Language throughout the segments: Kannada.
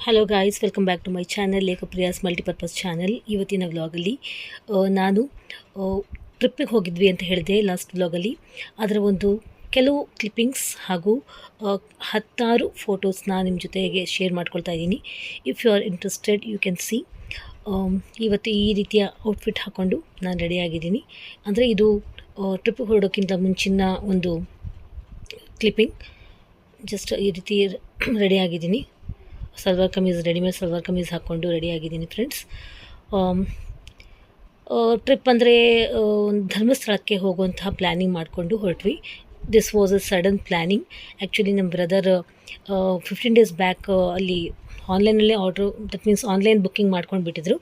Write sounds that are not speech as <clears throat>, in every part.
Hello guys welcome back to my channel Lekhapriya's multipurpose channel ಇವತ್ತಿನ ವ್ಲಾಗಲ್ಲಿ ನಾನು ಟ್ರಿಪ್ಪಿಗೆ ಹೋಗಿದ್ವಿ ಅಂತ ಹೇಳಿದೆ ಲಾಸ್ಟ್ ವ್ಲಾಗಲ್ಲಿ ಅದರ ಒಂದು ಕೆಲವು ಕ್ಲಿಪ್ಪಿಂಗ್ಸ್ ಹಾಗೂ ಹತ್ತಾರು ಫೋಟೋಸ್ನ ನಿಮ್ಮ ಜೊತೆಗೆ ಶೇರ್ ಮಾಡ್ಕೊಳ್ತಾ ಇದ್ದೀನಿ. If you are interested you can see ಇವತ್ತು ಈ ರೀತಿಯ ಔಟ್ಫಿಟ್ ಹಾಕ್ಕೊಂಡು ನಾನು ರೆಡಿಯಾಗಿದ್ದೀನಿ ಅಂದರೆ ಇದು ಟ್ರಿಪ್ಪಿಗೆ ಹೊರಡೋಕ್ಕಿಂತ ಮುಂಚಿನ ಒಂದು ಕ್ಲಿಪ್ಪಿಂಗ್ ಜಸ್ಟ್ ಈ ರೀತಿ ರೆಡಿಯಾಗಿದ್ದೀನಿ ಸಲ್ವಾರ್ ಕಮೀಸ್, ರೆಡಿಮೇಡ್ ಸಲ್ವಾರ್ ಕಮೀಸ್ ಹಾಕ್ಕೊಂಡು ರೆಡಿಯಾಗಿದ್ದೀನಿ ಫ್ರೆಂಡ್ಸ್. ಟ್ರಿಪ್ ಅಂದರೆ ಧರ್ಮಸ್ಥಳಕ್ಕೆ ಹೋಗುವಂತಹ ಪ್ಲ್ಯಾನಿಂಗ್ ಮಾಡಿಕೊಂಡು ಹೊರಟ್ವಿ. This was a sudden planning actually ನಮ್ಮ ಬ್ರದರ್ ಫಿಫ್ಟೀನ್ ಡೇಸ್ ಬ್ಯಾಕ್ ಅಲ್ಲಿ ಆನ್ಲೈನಲ್ಲೇ order that means online booking ಮಾಡ್ಕೊಂಡು ಬಿಟ್ಟಿದ್ರು.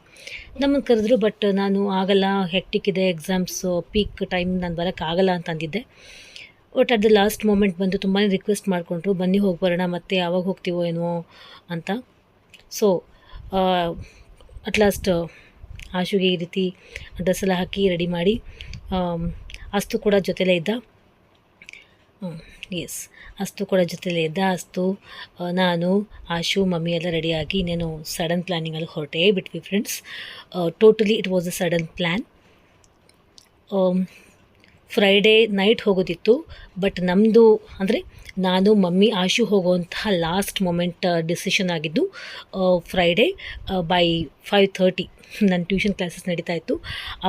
ನಮ್ಮನ್ನು ಕರೆದ್ರು ಬಟ್ ನಾನು ಆಗಲ್ಲ ಹೆಕ್ಟಿಕ್ ಇದೆ ಎಕ್ಸಾಮ್ಸು ಪೀಕ್ ಟೈಮ್ ನಾನು ಬರೋಕ್ಕಾಗಲ್ಲ ಅಂತ but at the last moment ಬಂದು ತುಂಬಾ ರಿಕ್ವೆಸ್ಟ್ ಮಾಡಿಕೊಂಡ್ರು, ಬನ್ನಿ ಹೋಗಿ ಬರೋಣ, ಮತ್ತೆ ಯಾವಾಗ ಹೋಗ್ತೀವೋ ಏನೋ ಅಂತ. ಸೊ ಅಟ್ ಲಾಸ್ಟ್ ಆಶುಗೆ ಈ ರೀತಿ ಡ್ರೆಸ್ ಎಲ್ಲ ಹಾಕಿ ರೆಡಿ ಮಾಡಿ ಅಸ್ತು ಕೂಡ ಜೊತೆಲೇ ಇದ್ದ. ಎಸ್ ಅಸ್ತು ಕೂಡ ಜೊತೆಲೇ ಇದ್ದ. ಅಸ್ತು ನಾನು, ಆಶು, ಮಮ್ಮಿ ಎಲ್ಲ ರೆಡಿಯಾಗಿ ಇನ್ನೇನು ಸಡನ್ ಪ್ಲ್ಯಾನಿಂಗಲ್ಲಿ ಹೊರಟೇ ಬಿಟ್ವಿ friends totally it was a sudden plan Friday night ಹೋಗೋದಿತ್ತು but ನಮ್ಮದು ಅಂದರೆ ನಾನು, ಮಮ್ಮಿ, ಆಶು ಹೋಗುವಂತಹ ಲಾಸ್ಟ್ ಮೊಮೆಂಟ್ ಡಿಸಿಷನ್ ಆಗಿದ್ದು ಫ್ರೈಡೇ ಬೈ ಫೈವ್ ಥರ್ಟಿ ನನ್ನ ಟ್ಯೂಷನ್ ಕ್ಲಾಸಸ್ ನಡೀತಾ ಇತ್ತು.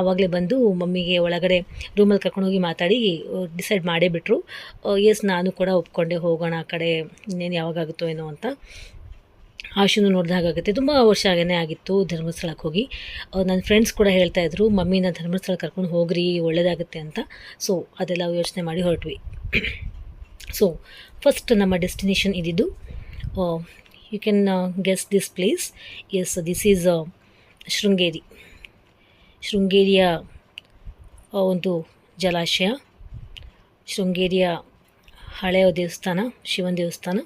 ಆವಾಗಲೇ ಬಂದು ಮಮ್ಮಿಗೆ ಒಳಗಡೆ ರೂಮಲ್ಲಿ ಕರ್ಕೊಂಡೋಗಿ ಮಾತಾಡಿ ಡಿಸೈಡ್ ಮಾಡೇ ಬಿಟ್ಟರು ಎಸ್ ನಾನು ಕೂಡ ಒಪ್ಕೊಂಡೆ ಹೋಗೋಣ ಆ ಕಡೆ, ಇನ್ನೇನು ಯಾವಾಗಾಗುತ್ತೋ ಏನೋ ಅಂತ. ಆಶುನು ನೋಡಿದ ಹಾಗಾಗುತ್ತೆ. ತುಂಬ ವರ್ಷ ಆಗೇ ಆಗಿತ್ತು ಧರ್ಮಸ್ಥಳಕ್ಕೆ ಹೋಗಿ. ನನ್ನ ಫ್ರೆಂಡ್ಸ್ ಕೂಡ ಹೇಳ್ತಾ ಇದ್ರು ಮಮ್ಮಿನ ಧರ್ಮಸ್ಥಳಕ್ಕೆ ಕರ್ಕೊಂಡು ಹೋಗ್ರಿ ಒಳ್ಳೆಯದಾಗುತ್ತೆ ಅಂತ. ಸೊ ಅದೆಲ್ಲ ಯೋಚನೆ ಮಾಡಿ ಹೊರಟ್ವಿ. <clears throat> ಸೊ ಫಸ್ಟ್ ನಮ್ಮ ಡೆಸ್ಟಿನೇಷನ್ ಇದ್ದಿದ್ದು you can guess this place yes this is Sringeri. ಶೃಂಗೇರಿಯ ಒಂದು ಜಲಾಶಯ. ಶೃಂಗೇರಿಯ ಹಳೆಯ ದೇವಸ್ಥಾನ, ಶಿವನ ದೇವಸ್ಥಾನ.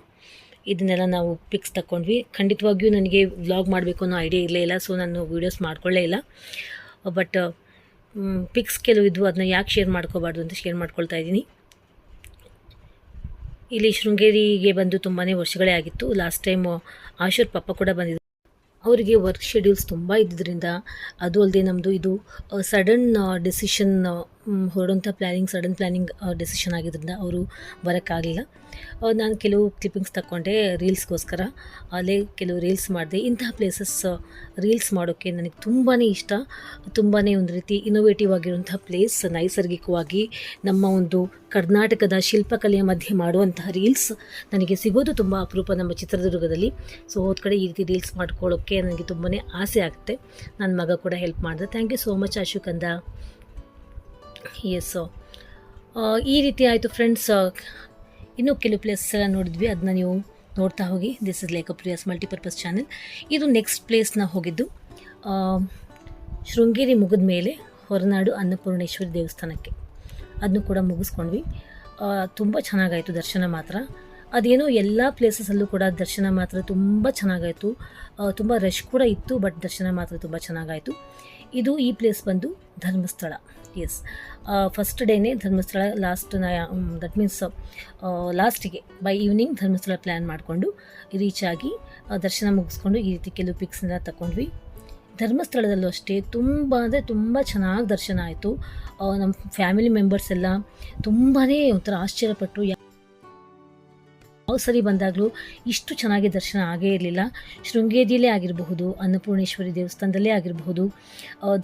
ಇದನ್ನೆಲ್ಲ ನಾವು ಪಿಕ್ಸ್ ತಗೊಂಡ್ವಿ ಖಂಡಿತವಾಗಿಯೂ ನನಗೆ ವ್ಲಾಗ್ ಮಾಡಬೇಕು ಅನ್ನೋ ಐಡಿಯಾ ಇರಲೇ ಇಲ್ಲ ಸೊ ನಾನು ವೀಡಿಯೋಸ್ ಮಾಡ್ಕೊಳ್ಳೇ ಇಲ್ಲ. ಬಟ್ ಪಿಕ್ಸ್ ಕೆಲವು ಇದ್ವು ಅದನ್ನ ಯಾಕೆ ಶೇರ್ ಮಾಡ್ಕೋಬಾರ್ದು ಅಂತ ಶೇರ್ ಮಾಡ್ಕೊಳ್ತಾ ಇದ್ದೀನಿ. ಇಲ್ಲಿ ಶೃಂಗೇರಿಗೆ ಬಂದು ತುಂಬಾ ವರ್ಷಗಳೇ ಆಗಿತ್ತು. ಲಾಸ್ಟ್ ಟೈಮ್ ಆಶೂರ್ ಪಪ್ಪ ಕೂಡ ಬಂದಿದ್ದರು ಅವರಿಗೆ ವರ್ಕ್ ಶೆಡ್ಯೂಲ್ಸ್ ತುಂಬ ಇದ್ದಿದ್ದರಿಂದ ಅದು ಅಲ್ಲದೆ ನಮ್ಮದು ಇದು ಸಡನ್ ಡೆಸಿಷನ್ ಹೊರಡೋಂಥ ಪ್ಲ್ಯಾನಿಂಗ್ ಸಡನ್ ಪ್ಲ್ಯಾನಿಂಗ್ ಡಿಸಿಷನ್ ಆಗಿದ್ದರಿಂದ ಅವರು ಬರೋಕ್ಕಾಗಲಿಲ್ಲ. ನಾನು ಕೆಲವು ಕ್ಲಿಪ್ಪಿಂಗ್ಸ್ ತಗೊಂಡೆ ರೀಲ್ಸ್ಗೋಸ್ಕರ ಅಲ್ಲೇ ಕೆಲವು ರೀಲ್ಸ್ ಮಾಡಿದೆ. ಇಂತಹ ಪ್ಲೇಸಸ್ ರೀಲ್ಸ್ ಮಾಡೋಕ್ಕೆ ನನಗೆ ತುಂಬಾ ಇಷ್ಟ. ತುಂಬಾ ಒಂದು ರೀತಿ ಇನೋವೇಟಿವ್ ಆಗಿರುವಂಥ ಪ್ಲೇಸ್ ನೈಸರ್ಗಿಕವಾಗಿ ನಮ್ಮ ಒಂದು ಕರ್ನಾಟಕದ ಶಿಲ್ಪಕಲೆಯ ಮಧ್ಯೆ ಮಾಡುವಂತಹ ರೀಲ್ಸ್ ನನಗೆ ಸಿಗೋದು ತುಂಬ ಅಪರೂಪ ನಮ್ಮ ಚಿತ್ರದುರ್ಗದಲ್ಲಿ. ಸೊ ಹೋದ ಕಡೆ ಈ ರೀತಿ ರೀಲ್ಸ್ ಮಾಡ್ಕೊಳ್ಳೋಕ್ಕೆ ನನಗೆ ತುಂಬಾ ಆಸೆ ಆಗುತ್ತೆ ನನ್ನ ಮಗ ಕೂಡ ಹೆಲ್ಪ್ ಮಾಡಿದೆ. ಥ್ಯಾಂಕ್ ಯು ಸೋ ಮಚ್ ಅಶೋಕಂದ ಎಸ್ ಈ ರೀತಿ ಆಯಿತು ಫ್ರೆಂಡ್ಸ್ ಇನ್ನೂ ಕೆಲವು ಪ್ಲೇಸಸ್ ಎಲ್ಲ ನೋಡಿದ್ವಿ. ಅದನ್ನ ನೀವು ನೋಡ್ತಾ ಹೋಗಿ. This is Lekhapriya's multipurpose channel ಇದು ನೆಕ್ಸ್ಟ್ ಪ್ಲೇಸ್ನ ಹೋಗಿದ್ದು. ಶೃಂಗೇರಿ ಮುಗಿದ ಮೇಲೆ ಹೊರನಾಡು ಅನ್ನಪೂರ್ಣೇಶ್ವರಿ ದೇವಸ್ಥಾನಕ್ಕೆ. ಅದನ್ನು ಕೂಡ ಮುಗಿಸ್ಕೊಂಡ್ವಿ. ತುಂಬ ಚೆನ್ನಾಗಾಯಿತು ದರ್ಶನ ಮಾತ್ರ. ಅದೇನೋ ಎಲ್ಲ ಪ್ಲೇಸಸಲ್ಲೂ ಕೂಡ ದರ್ಶನ ಮಾತ್ರ ತುಂಬ ಚೆನ್ನಾಗಾಯಿತು. ತುಂಬ ರಶ್ ಕೂಡ ಇತ್ತು ಬಟ್ ದರ್ಶನ ಮಾತ್ರ ತುಂಬ ಚೆನ್ನಾಗಾಯಿತು. ಇದು ಈ ಪ್ಲೇಸ್ ಬಂದು ಧರ್ಮಸ್ಥಳ. ಎಸ್ ಫಸ್ಟ್ ಡೇನೇ ಧರ್ಮಸ್ಥಳ ಲಾಸ್ಟ್ ದಟ್ ಮೀನ್ಸ್ ಲಾಸ್ಟಿಗೆ ಬೈ ಈವ್ನಿಂಗ್ ಧರ್ಮಸ್ಥಳ ಪ್ಲ್ಯಾನ್ ಮಾಡಿಕೊಂಡು ರೀಚ್ ಆಗಿ ದರ್ಶನ ಮುಗಿಸ್ಕೊಂಡು ಈ ರೀತಿ ಕೆಲವು ಪಿಕ್ಸ್ನೆಲ್ಲ ತಗೊಂಡ್ವಿ ಧರ್ಮಸ್ಥಳದಲ್ಲೂ ಅಷ್ಟೇ ತುಂಬ ಅಂದರೆ ತುಂಬ ಚೆನ್ನಾಗಿ ದರ್ಶನ ಆಯಿತು. ನಮ್ಮ ಫ್ಯಾಮಿಲಿ ಮೆಂಬರ್ಸ್ ಎಲ್ಲ ತುಂಬಾ ಒಂಥರ ಆಶ್ಚರ್ಯಪಟ್ಟು ಸರಿ ಬಂದಾಗಲೂ ಇಷ್ಟು ಚೆನ್ನಾಗಿ ದರ್ಶನ ಆಗೇ ಇರಲಿಲ್ಲ. ಶೃಂಗೇರಿಯಲ್ಲೇ ಆಗಿರಬಹುದು, ಅನ್ನಪೂರ್ಣೇಶ್ವರಿ ದೇವಸ್ಥಾನದಲ್ಲೇ ಆಗಿರಬಹುದು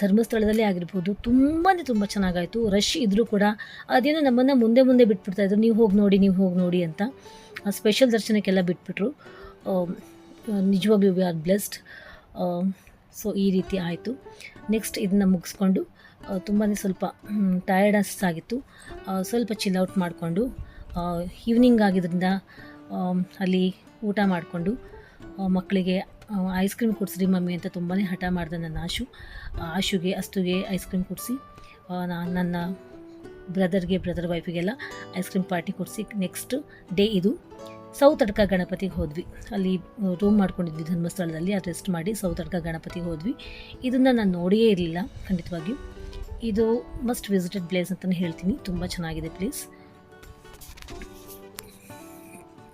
ಧರ್ಮಸ್ಥಳದಲ್ಲೇ ಆಗಿರಬಹುದು ತುಂಬಾ ತುಂಬ ಚೆನ್ನಾಗಾಯಿತು. ರಶ್ ಇದ್ದರೂ ಕೂಡ ಅದೇನೋ ನಮ್ಮನ್ನು ಮುಂದೆ ಮುಂದೆ ಬಿಟ್ಬಿಡ್ತಾ ಇದ್ರು, ನೀವು ಹೋಗಿ ನೋಡಿ, ನೀವು ಹೋಗಿ ನೋಡಿ ಅಂತ. ಸ್ಪೆಷಲ್ ದರ್ಶನಕ್ಕೆಲ್ಲ ಬಿಟ್ಬಿಟ್ರು. ನಿಜವಾಗ್ಲೂ ವಿ ಆರ್ ಬ್ಲೆಸ್ಡ್ ಸೊ ಈ ರೀತಿ ಆಯಿತು. ನೆಕ್ಸ್ಟ್ ಇದನ್ನು ಮುಗಿಸ್ಕೊಂಡು ತುಂಬಾ ಸ್ವಲ್ಪ ಟಯರ್ಡಸ್ ಆಗಿತ್ತು. ಸ್ವಲ್ಪ ಚಿಲ್ ಔಟ್ ಮಾಡಿಕೊಂಡು ಈವ್ನಿಂಗ್ ಆಗಿದ್ದರಿಂದ ಅಲ್ಲಿ ಊಟ ಮಾಡಿಕೊಂಡು ಮಕ್ಕಳಿಗೆ ಐಸ್ ಕ್ರೀಮ್ ಕೊಡಿಸ್ರಿ ಮಮ್ಮಿ ಅಂತ ತುಂಬಾ ಹಠ ಮಾಡಿದೆ ನನ್ನ ಆಶು. ಆಶುಗೆ, ಅಸ್ತುಗೆ ಐಸ್ ಕ್ರೀಮ್ ಕೊಡಿಸಿ ನನ್ನ ಬ್ರದರ್ಗೆ ಬ್ರದರ್ ವೈಫಿಗೆಲ್ಲ ಐಸ್ ಕ್ರೀಮ್ ಪಾರ್ಟಿ ಕೊಡಿಸಿ ನೆಕ್ಸ್ಟ್ ಡೇ ಇದು ಸೌತ್ ಅಡ್ಕ ಗಣಪತಿಗೆ ಹೋದ್ವಿ. ಅಲ್ಲಿ ರೂಮ್ ಮಾಡ್ಕೊಂಡಿದ್ವಿ ಧರ್ಮಸ್ಥಳದಲ್ಲಿ ಅದು ರೆಸ್ಟ್ ಮಾಡಿ ಸೌತ್ ಅಡ್ಕ ಗಣಪತಿಗೆ ಹೋದ್ವಿ. ಇದನ್ನು ನಾನು ನೋಡಿಯೇ ಇರಲಿಲ್ಲ, ಖಂಡಿತವಾಗಿಯೂ. ಇದು ಮಸ್ಟ್ ವಿಸಿಟೆಡ್ ಪ್ಲೇಸ್ ಅಂತಲೇ ಹೇಳ್ತೀನಿ, ತುಂಬ ಚೆನ್ನಾಗಿದೆ ಪ್ಲೇಸ್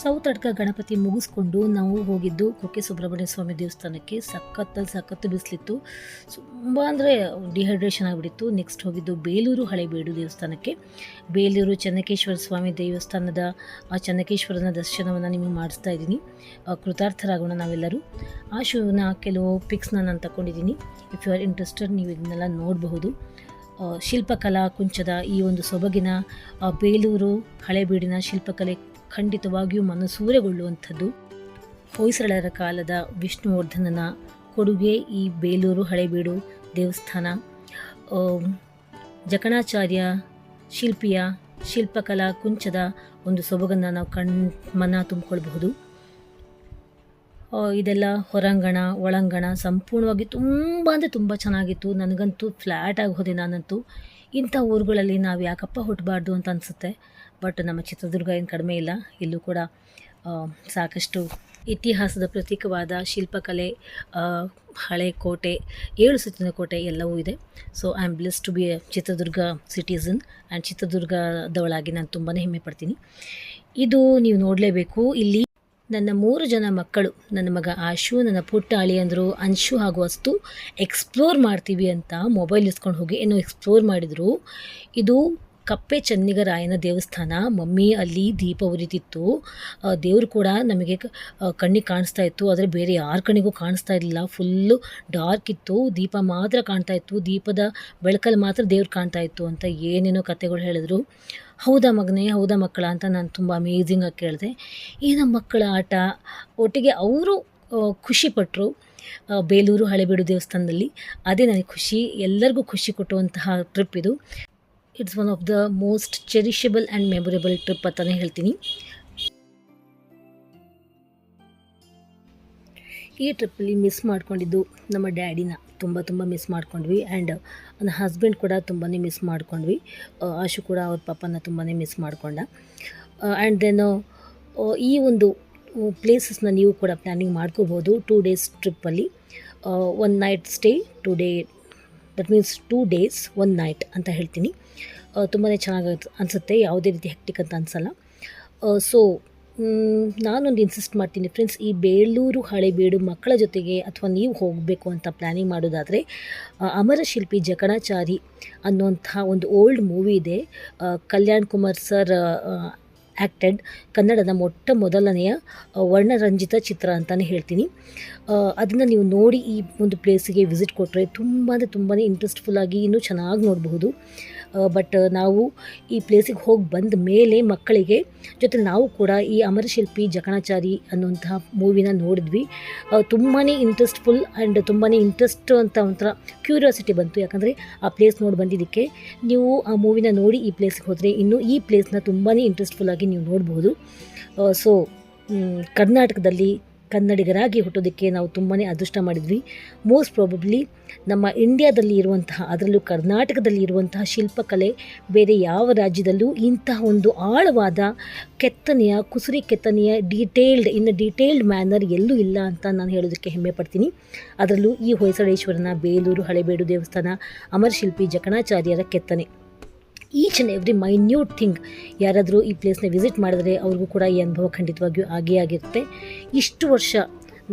ಸೌತ್ ಅಡ್ಕ ಗಣಪತಿ ಮುಗಿಸ್ಕೊಂಡು ನಾವು ಹೋಗಿದ್ದು ಕುಕ್ಕೆ ಸುಬ್ರಹ್ಮಣ್ಯ ಸ್ವಾಮಿ ದೇವಸ್ಥಾನಕ್ಕೆ. ಸಖತ್ತಲ್ಲಿ ಸಖತ್ತು ಬಿಸಿಲಿತ್ತು. ತುಂಬ ಅಂದರೆ ಡಿಹೈಡ್ರೇಷನ್ ಆಗಿಬಿಟ್ಟಿತ್ತು. ನೆಕ್ಸ್ಟ್ ಹೋಗಿದ್ದು ಬೇಲೂರು ಹಳೆಬೀಡು ದೇವಸ್ಥಾನಕ್ಕೆ. ಬೇಲೂರು ಚನ್ನಕೇಶ್ವರ ಸ್ವಾಮಿ ದೇವಸ್ಥಾನದ, ಆ ಚನ್ನಕೇಶ್ವರನ ದರ್ಶನವನ್ನು ನಿಮಗೆ ಮಾಡಿಸ್ತಾ ಇದ್ದೀನಿ. ಕೃತಾರ್ಥರಾಗೋಣ ನಾವೆಲ್ಲರೂ. ಆ ಶೂನ ಕೆಲವು ಪಿಕ್ಸ್ನ ನಾನು ತಗೊಂಡಿದ್ದೀನಿ ಇಫ್ ಯು ಆರ್ ಇಂಟ್ರೆಸ್ಟೆಡ್ ನೀವು ಇದನ್ನೆಲ್ಲ ನೋಡಬಹುದು. ಶಿಲ್ಪಕಲಾ ಕುಂಚದ ಈ ಒಂದು ಸೊಬಗಿನ ಬೇಲೂರು ಹಳೆಬೀಡಿನ ಶಿಲ್ಪಕಲೆ ಖಂಡಿತವಾಗಿಯೂ ಮನಸೂರೆಗೊಳ್ಳುವಂಥದ್ದು. ಹೊಯ್ಸಳರ ಕಾಲದ ವಿಷ್ಣುವರ್ಧನನ ಕೊಡುಗೆ ಈ ಬೇಲೂರು ಹಳೆಬೀಡು ದೇವಸ್ಥಾನ. ಜಕಣಾಚಾರ್ಯ ಶಿಲ್ಪಿಯ ಶಿಲ್ಪಕಲಾ ಕುಂಚದ ಒಂದು ಸೊಬಗನ್ನು ನಾವು ಕಣ್ ಮನ ತುಂಬಿಕೊಳ್ಬಹುದು. ಇದೆಲ್ಲ ಹೊರಾಂಗಣ, ಒಳಾಂಗಣ ಸಂಪೂರ್ಣವಾಗಿ ತುಂಬ ಅಂದರೆ ತುಂಬ ಚೆನ್ನಾಗಿತ್ತು. ನನಗಂತೂ ಫ್ಲ್ಯಾಟ್ ಆಗಿ ಹೋದೆ ನಾನಂತೂ. ಇಂಥ ಊರುಗಳಲ್ಲಿ ನಾವು ಯಾಕಪ್ಪ ಹುಟ್ಟಬಾರ್ದು ಅಂತ ಅನಿಸುತ್ತೆ. ಬಟ್ ನಮ್ಮ ಚಿತ್ರದುರ್ಗ ಏನು ಕಡಿಮೆ ಇಲ್ಲ. ಇಲ್ಲೂ ಕೂಡ ಸಾಕಷ್ಟು ಇತಿಹಾಸದ ಪ್ರತೀಕವಾದ ಶಿಲ್ಪಕಲೆ ಹಳೆ ಕೋಟೆ, ಏಳು ಸುತ್ತಿನ ಕೋಟೆ ಎಲ್ಲವೂ ಇದೆ. So I am bless to be a Chitradurga citizen and ಚಿತ್ರದುರ್ಗದವಳಾಗಿ ನಾನು ತುಂಬಾ ಹೆಮ್ಮೆ ಪಡ್ತೀನಿ. ಇದು ನೀವು ನೋಡಲೇಬೇಕು. ಇಲ್ಲಿ ನನ್ನ ಮೂರು ಜನ ಮಕ್ಕಳು, ನನ್ನ ಮಗ ಆಶು, ನನ್ನ ಪುಟ್ಟ ಅಳಿಯಂದರು ಅಂಶು ಹಾಗೂ ಅಸ್ತು ಎಕ್ಸ್ಪ್ಲೋರ್ ಮಾಡ್ತೀವಿ ಅಂತ ಮೊಬೈಲ್ ಇಸ್ಕೊಂಡು ಹೋಗಿ ಏನೋ ಎಕ್ಸ್ಪ್ಲೋರ್ ಮಾಡಿದರು. ಇದು ಕಪ್ಪೆ ಚೆನ್ನಿಗರಾಯನ ದೇವಸ್ಥಾನ. ಮಮ್ಮಿ ಅಲ್ಲಿ ದೀಪ ಉರಿತಿತ್ತು. ದೇವರು ಕೂಡ ನಮಗೆ ಕಣ್ಣಿಗೆ ಕಾಣಿಸ್ತಾ ಇತ್ತು. ಆದರೆ ಬೇರೆ ಯಾರ ಕಣ್ಣಿಗೂ ಕಾಣಿಸ್ತಾ ಇರಲಿಲ್ಲ. ಫುಲ್ಲು ಡಾರ್ಕ್ ಇತ್ತು. ದೀಪ ಮಾತ್ರ ಕಾಣ್ತಾ ಇತ್ತು. ದೀಪದ ಬೆಳಕಲ್ಲಿ ಮಾತ್ರ ದೇವ್ರು ಕಾಣ್ತಾ ಇತ್ತು ಅಂತ ಏನೇನೋ ಕಥೆಗಳು ಹೇಳಿದ್ರು. ಹೌದಾ ಮಗನೇ, ಹೌದಾ ಮಕ್ಕಳ ಅಂತ ನಾನು ತುಂಬ ಅಮೇಝಿಂಗಾಗಿ ಕೇಳಿದೆ. ಈ ನಮ್ಮ ಮಕ್ಕಳ ಆಟ, ಒಟ್ಟಿಗೆ ಅವರು ಖುಷಿಪಟ್ಟರು ಬೇಲೂರು ಹಳೆಬೀಡು ದೇವಸ್ಥಾನದಲ್ಲಿ. ಅದೇ ನನಗೆ ಖುಷಿ, ಎಲ್ಲರಿಗೂ ಖುಷಿ ಕೊಟ್ಟುವಂತಹ ಟ್ರಿಪ್ ಇದು. It's one of the most cherishable and memorable trip ಅಂತಲೇ ಹೇಳ್ತೀನಿ. ಈ ಟ್ರಿಪ್ಪಲ್ಲಿ ಮಿಸ್ ಮಾಡ್ಕೊಂಡಿದ್ದು ನಮ್ಮ ಡ್ಯಾಡಿನ ತುಂಬ ತುಂಬ ಮಿಸ್ ಮಾಡ್ಕೊಂಡ್ವಿ. ಆ್ಯಂಡ್ ನನ್ನ ಹಸ್ಬೆಂಡ್ ಕೂಡ ತುಂಬಾ ಮಿಸ್ ಮಾಡ್ಕೊಂಡ್ವಿ. ಆಶು ಕೂಡ ಅವ್ರ ಪಾಪನ ತುಂಬಾ ಮಿಸ್ ಮಾಡ್ಕೊಂಡ. ಆ್ಯಂಡ್ ದೆನ್ ಈ ಒಂದು ಪ್ಲೇಸಸ್ನ ನೀವು ಕೂಡ ಪ್ಲ್ಯಾನಿಂಗ್ ಮಾಡ್ಕೋಬೋದು two days ಟ್ರಿಪ್ಪಲ್ಲಿ one night stay two day that means two days one night ಅಂತ ಹೇಳ್ತೀನಿ. ತುಂಬಾ ಚೆನ್ನಾಗಿ ಅನಿಸುತ್ತೆ. ಯಾವುದೇ ರೀತಿ ಹೆಕ್ಟಿಕ್ ಅಂತ ಅನಿಸಲ್ಲ. ಸೊ ನಾನೊಂದು ಇನ್ಸಿಸ್ಟ್ ಮಾಡ್ತೀನಿ ಫ್ರೆಂಡ್ಸ್ ಈ ಬೇಲೂರು ಹಳೆಬೀಡು ಮಕ್ಕಳ ಜೊತೆಗೆ ಅಥವಾ ನೀವು ಹೋಗಬೇಕು ಅಂತ ಪ್ಲ್ಯಾನಿಂಗ್ ಮಾಡೋದಾದರೆ ಅಮರ ಶಿಲ್ಪಿ ಜಕಣಾಚಾರಿ ಅನ್ನುವಂಥ ಒಂದು ಓಲ್ಡ್ ಮೂವಿ ಇದೆ. ಕಲ್ಯಾಣ್ ಕುಮಾರ್ ಸರ್ ಆ್ಯಕ್ಟೆಡ್ ಕನ್ನಡದ ಮೊಟ್ಟ ಮೊದಲನೆಯ ವರ್ಣರಂಜಿತ ಚಿತ್ರ ಅಂತಲೇ ಹೇಳ್ತೀನಿ. ಅದನ್ನು ನೀವು ನೋಡಿ ಈ ಒಂದು ಪ್ಲೇಸಿಗೆ ವಿಸಿಟ್ ಕೊಟ್ಟರೆ ತುಂಬ ಅಂದರೆ ತುಂಬಾ ಇಂಟ್ರೆಸ್ಟ್ಫುಲ್ಲಾಗಿ ಇನ್ನೂ ಚೆನ್ನಾಗಿ ನೋಡಬಹುದು. ಬಟ್ ನಾವು ಈ ಪ್ಲೇಸಿಗೆ ಹೋಗಿ ಬಂದ ಮೇಲೆ ಮಕ್ಕಳಿಗೆ ಜೊತೆ ನಾವು ಕೂಡ ಈ ಅಮರಶಿಲ್ಪಿ ಜಕಣಾಚಾರಿ ಅನ್ನುವಂತಹ ಮೂವಿನ ನೋಡಿದ್ವಿ. ತುಂಬಾ ಇಂಟ್ರೆಸ್ಟ್ಫುಲ್ ಆ್ಯಂಡ್ ತುಂಬಾ ಇಂಟ್ರೆಸ್ಟ್ ಅಂತ ಒಂಥರ ಕ್ಯೂರಿಯಾಸಿಟಿ ಬಂತು. ಯಾಕಂದರೆ ಆ ಪ್ಲೇಸ್ ನೋಡಿ ಬಂದಿದ್ದಕ್ಕೆ ನೀವು ಆ ಮೂವಿನ ನೋಡಿ ಈ ಪ್ಲೇಸ್ಗೆ ಹೋದರೆ ಇನ್ನು ಈ ಪ್ಲೇಸ್ನ ತುಂಬಾ ಇಂಟ್ರೆಸ್ಟ್ಫುಲ್ಲಾಗಿ ನೀವು ನೋಡ್ಬೋದು. ಸೊ ಕರ್ನಾಟಕದಲ್ಲಿ ಕನ್ನಡಿಗರಾಗಿ ಹುಟ್ಟೋದಕ್ಕೆ ನಾವು ತುಂಬಾ ಅದೃಷ್ಟ ಮಾಡಿದ್ವಿ. ಮೋಸ್ಟ್ ಪ್ರಾಬಬ್ಲಿ ನಮ್ಮ ಇಂಡಿಯಾದಲ್ಲಿ ಇರುವಂತಹ, ಅದರಲ್ಲೂ ಕರ್ನಾಟಕದಲ್ಲಿ ಇರುವಂತಹ ಶಿಲ್ಪಕಲೆ ಬೇರೆ ಯಾವ ರಾಜ್ಯದಲ್ಲೂ ಇಂತಹ ಒಂದು ಆಳವಾದ ಕೆತ್ತನೆಯ, ಕುಸುರಿ ಕೆತ್ತನೆಯ ಡೀಟೇಲ್ಡ್ ಇನ್ ಡೀಟೇಲ್ಡ್ ಮ್ಯಾನರ್ ಎಲ್ಲೂ ಇಲ್ಲ ಅಂತ ನಾನು ಹೇಳೋದಕ್ಕೆ ಹೆಮ್ಮೆ ಪಡ್ತೀನಿ. ಅದರಲ್ಲೂ ಈ ಹೊಯ್ಸಳೇಶ್ವರನ, ಬೇಲೂರು, ಹಳೆಬೇಡು ದೇವಸ್ಥಾನ, ಅಮರಶಿಲ್ಪಿ, ಜಕಣಾಚಾರ್ಯರ ಕೆತ್ತನೆ. Each and every minute thing ಯಾರಾದರೂ ಈ ಪ್ಲೇಸ್ನ ವಿಸಿಟ್ ಮಾಡಿದ್ರೆ ಅವ್ರಿಗೂ ಕೂಡ ಈ ಅನುಭವ ಖಂಡಿತವಾಗಿಯೂ ಆಗೇ ಆಗಿರುತ್ತೆ. ಇಷ್ಟು ವರ್ಷ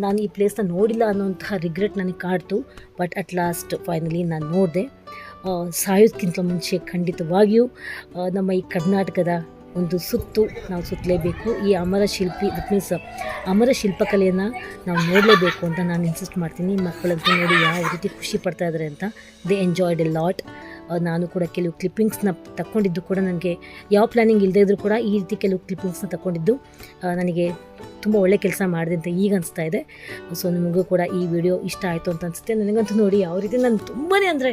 ನಾನು ಈ ಪ್ಲೇಸ್ನ ನೋಡಿಲ್ಲ ಅನ್ನೋಂತಹ ರಿಗ್ರೆಟ್ ನನಗೆ ಕಾಡ್ತು, ಬಟ್ ಅಟ್ ಲಾಸ್ಟ್ ಫೈನಲಿ ನಾನು ನೋಡಿದೆ. ಸಾಯೋದಕ್ಕಿಂತ ಮುಂಚೆ ಖಂಡಿತವಾಗಿಯೂ ನಮ್ಮ ಈ ಕರ್ನಾಟಕದ ಒಂದು ಸುತ್ತು ನಾವು ಸುತ್ತಲೇಬೇಕು. ಈ ಅಮರ ಶಿಲ್ಪಿ ದಟ್ ಮೀನ್ಸ್ ಅಮರ ಶಿಲ್ಪಕಲೆಯನ್ನು ನಾವು ನೋಡಲೇಬೇಕು ಅಂತ ನಾನು ಇನ್ಸಿಸ್ಟ್ ಮಾಡ್ತೀನಿ. ಮಕ್ಕಳಂತೂ ನೋಡಿ ಯಾವ ರೀತಿ ಖುಷಿ ಪಡ್ತಾ ಇದ್ದಾರೆ ಅಂತ. ದೇ ಎಂಜಾಯ್ಡ್ ಎ ಲಾಟ್ ನಾನು ಕೂಡ ಕೆಲವು ಕ್ಲಿಪ್ಪಿಂಗ್ಸ್ನ ತಗೊಂಡಿದ್ದು ಕೂಡ ನನಗೆ ಯಾವ ಪ್ಲ್ಯಾನಿಂಗ್ ಇಲ್ಲದೇ ಇದ್ದರೂ ಕೂಡ ಈ ರೀತಿ ಕೆಲವು ಕ್ಲಿಪ್ಪಿಂಗ್ಸ್ನ ತಗೊಂಡಿದ್ದು ನನಗೆ ತುಂಬ ಒಳ್ಳೆ ಕೆಲಸ ಮಾಡಿದೆ ಅಂತ ಈಗ ಅನಿಸ್ತಾ ಇದೆ. ಸೊ ನಿಮಗೂ ಕೂಡ ಈ ವಿಡಿಯೋ ಇಷ್ಟ ಆಯಿತು ಅಂತ ಅನಿಸುತ್ತೆ. ನನಗಂತೂ ನೋಡಿ ಯಾವ ರೀತಿ ನಾನು ತುಂಬಾ ಅಂದರೆ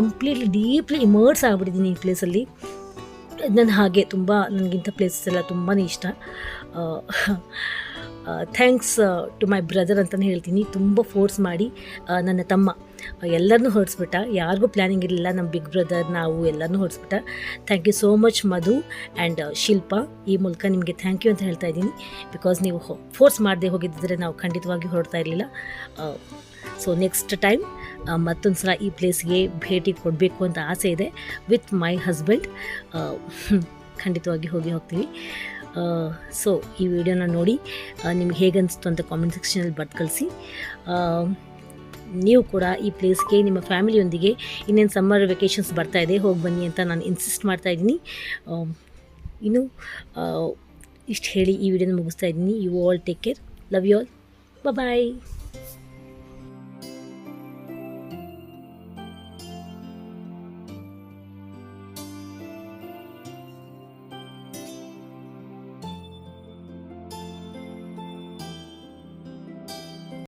ಕಂಪ್ಲೀಟ್ಲಿ ಡೀಪ್ಲಿ ಇಮರ್ಸ್ ಆಗಿಬಿಟ್ಟಿದ್ದೀನಿ ಈ ಪ್ಲೇಸಲ್ಲಿ ನಾನು ಹಾಗೆ ತುಂಬ ನನಗಿಂಥ ಪ್ಲೇಸಸ್ ಎಲ್ಲ ತುಂಬಾ ಇಷ್ಟ. ಥ್ಯಾಂಕ್ಸ್ ಟು ಮೈ ಬ್ರದರ್ ಅಂತಲೇ ಹೇಳ್ತೀನಿ. ತುಂಬ ಫೋರ್ಸ್ ಮಾಡಿ ನನ್ನ ತಮ್ಮ. ಎಲ್ಲರನ್ನೂ ಹೊರಡಿಸ್ಬಿಟ್ಟ ಯಾರಿಗೂ ಪ್ಲ್ಯಾನಿಂಗ್ ಇರಲಿಲ್ಲ ನಮ್ಮ ಬಿಗ್ ಬ್ರದರ್ ನಾವು ಎಲ್ಲರನ್ನೂ ಹೊರಡಿಸ್ಬಿಟ್ಟ thank you so much Madhu and Shilpa. ಈ ಮೂಲಕ ನಿಮಗೆ ಥ್ಯಾಂಕ್ ಯು ಅಂತ ಹೇಳ್ತಾ ಇದ್ದೀನಿ. ಬಿಕಾಸ್ ನೀವು ಫೋರ್ಸ್ ಮಾಡದೆ ಹೋಗಿದ್ದರೆ ನಾವು ಖಂಡಿತವಾಗಿ ಹೊರಡ್ತಾ ಇರಲಿಲ್ಲ. ಸೊ ನೆಕ್ಸ್ಟ್ ಟೈಮ್ ಮತ್ತೊಂದು ಸಲ ಈ ಪ್ಲೇಸ್ಗೆ ಭೇಟಿ ಕೊಡಬೇಕು ಅಂತ ಆಸೆ ಇದೆ ವಿತ್ ಮೈ ಹಸ್ಬೆಂಡ್ ಖಂಡಿತವಾಗಿ ಹೋಗಿ ಹೋಗ್ತೀವಿ ಸೊ ಈ ವಿಡಿಯೋನ ನೋಡಿ ನಿಮ್ಗೆ ಹೇಗನ್ನಿಸ್ತು ಅಂತ ಕಾಮೆಂಟ್ ಸೆಕ್ಷನಲ್ಲಿ ಬರ್ದು ಕಳಿಸಿ. ನೀವು ಕೂಡ ಈ ಪ್ಲೇಸ್ಗೆ ನಿಮ್ಮ ಫ್ಯಾಮಿಲಿಯೊಂದಿಗೆ ಇನ್ನೇನು ಸಮ್ಮರ್ ವೆಕೇಷನ್ಸ್ ಬರ್ತಾ ಇದೆ, ಹೋಗಿ ಬನ್ನಿ ಅಂತ ನಾನು ಇನ್ಸಿಸ್ಟ್ ಮಾಡ್ತಾ ಇದ್ದೀನಿ. ಇನ್ನು ಇಷ್ಟು ಹೇಳಿ ಈ ವಿಡಿಯೋನ ಮುಗಿಸ್ತಾ ಇದ್ದೀನಿ. You all take care love you all bye